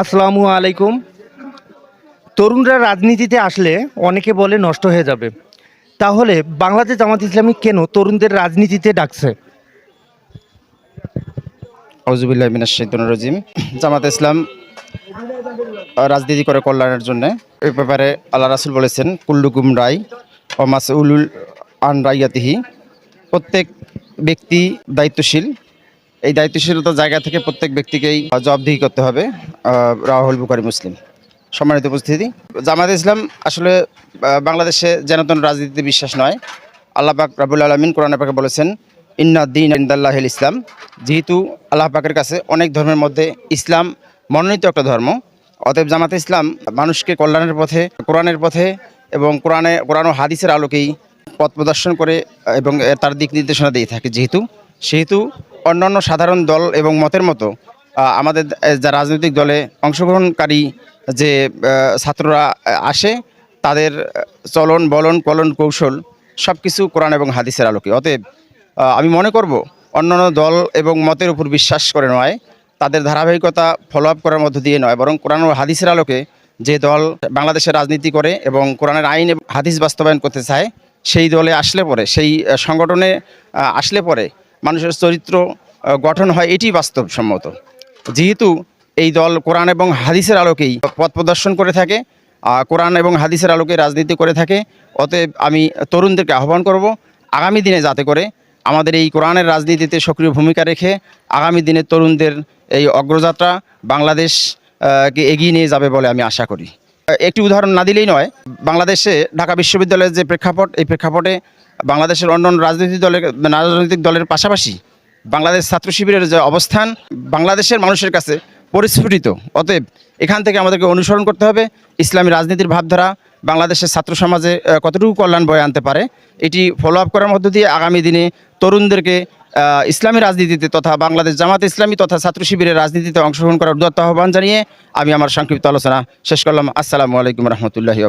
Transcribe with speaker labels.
Speaker 1: আসসালামু আলাইকুম। তরুণরা রাজনীতিতে আসলে অনেকে বলে নষ্ট হয়ে যাবে। তাহলে বাংলাদেশ জামাত ইসলামী কেন তরুণদের রাজনীতিতে ডাকছে?
Speaker 2: শাইতানির রাজিম। জামাত ইসলাম রাজনীতি করে কল্যাণের জন্য। এই ব্যাপারে আল্লাহ রাসুল বলেছেন, কুল্লুকুম রায় ও মাসউলুল আন রাইয়াতিহি। প্রত্যেক ব্যক্তি দায়িত্বশীল। এই দায়িত্বশীলতার জায়গা থেকে প্রত্যেক ব্যক্তিকেই জবাবদিহি করতে হবে রাহুল বুকারি মুসলিম। সম্মানিত উপস্থিতি। জামাত ইসলাম আসলে বাংলাদেশে জেনতন রাজনীতিতে বিশ্বাস নয়, আল্লাহ পাক রাবুল আলমিন কোরআন পাকে বলেছেন, ইন্না দিন ইন্দাল্লাহিল ইসলাম। যেহেতু আল্লাহ পাকের কাছে অনেক ধর্মের মধ্যে ইসলাম মনোনীত একটা ধর্ম, অতএব জামাতে ইসলাম মানুষকে কল্যাণের পথে, কোরআনের পথে এবং কোরআনে, কোরআন ও হাদিসের আলোকেই পথ প্রদর্শন করে এবং তার দিক নির্দেশনা দিয়ে থাকে। যেহেতু সেহেতু অন্যান্য সাধারণ দল এবং মতের মতো আমাদের যা রাজনৈতিক দলে অংশগ্রহণকারী যে ছাত্ররা আসে, তাদের চলন, বলন কলন কৌশল সব কিছু কোরআন এবং হাদিসের আলোকে। অতএব আমি মনে করব অন্যান্য দল এবং মতের উপর বিশ্বাস করে নয়, তাদের ধারাবাহিকতা ফলো আপ করার মধ্য দিয়ে নয়, বরং কোরআন ও হাদিসের আলোকে যে দল বাংলাদেশের রাজনীতি করে এবং কোরআনের আইন এবং হাদিস বাস্তবায়ন করতে চায়, সেই দলে আসলে পরে, সেই সংগঠনে আসলে পরে মানুষের চরিত্র গঠন হয় এটি বাস্তবসম্মত। যেহেতু এই দল কোরআন এবং হাদিসের আলোকেই পথ প্রদর্শন করে থাকে কোরআন এবং হাদিসের আলোকে রাজনীতি করে থাকে, অতএব আমি তরুণদেরকে আহ্বান করব, আগামী দিনে যাতে করে আমাদের এই কোরআনের রাজনীতিতে সক্রিয় ভূমিকা রেখে আগামী দিনে তরুণদের এই অগ্রযাত্রা বাংলাদেশ কে এগিয়ে নিয়ে যাবে বলে আমি আশা করি। একটি উদাহরণ না দিলেই নয়, বাংলাদেশে ঢাকা বিশ্ববিদ্যালয়ের যে প্রেক্ষাপট, এই প্রেক্ষাপটে বাংলাদেশের অন্য অন্য রাজনৈতিক দলের রাজনৈতিক দলের পাশাপাশি বাংলাদেশ ছাত্র শিবিরের যে অবস্থান, বাংলাদেশের মানুষের কাছে পরিস্ফুটিত। অতএব এখান থেকে আমাদেরকে অনুসরণ করতে হবে। ইসলামী রাজনীতির ভাবধারা বাংলাদেশের ছাত্র সমাজে কতটুকু কল্যাণ বয়ে আনতে পারে, এটি ফলো আপ করার মধ্য দিয়ে আগামী দিনে তরুণদেরকে ইসলামী রাজনীতিতে তথা বাংলাদেশ জামাত ইসলামী তথা ছাত্র শিবিরের রাজনীতিতে অংশগ্রহণ করার উদ্যত্ত আহ্বান জানিয়ে আমি আমার সংক্ষিপ্ত আলোচনা শেষ করলাম। আসসালামু আলাইকুম রহমতুল্লাহি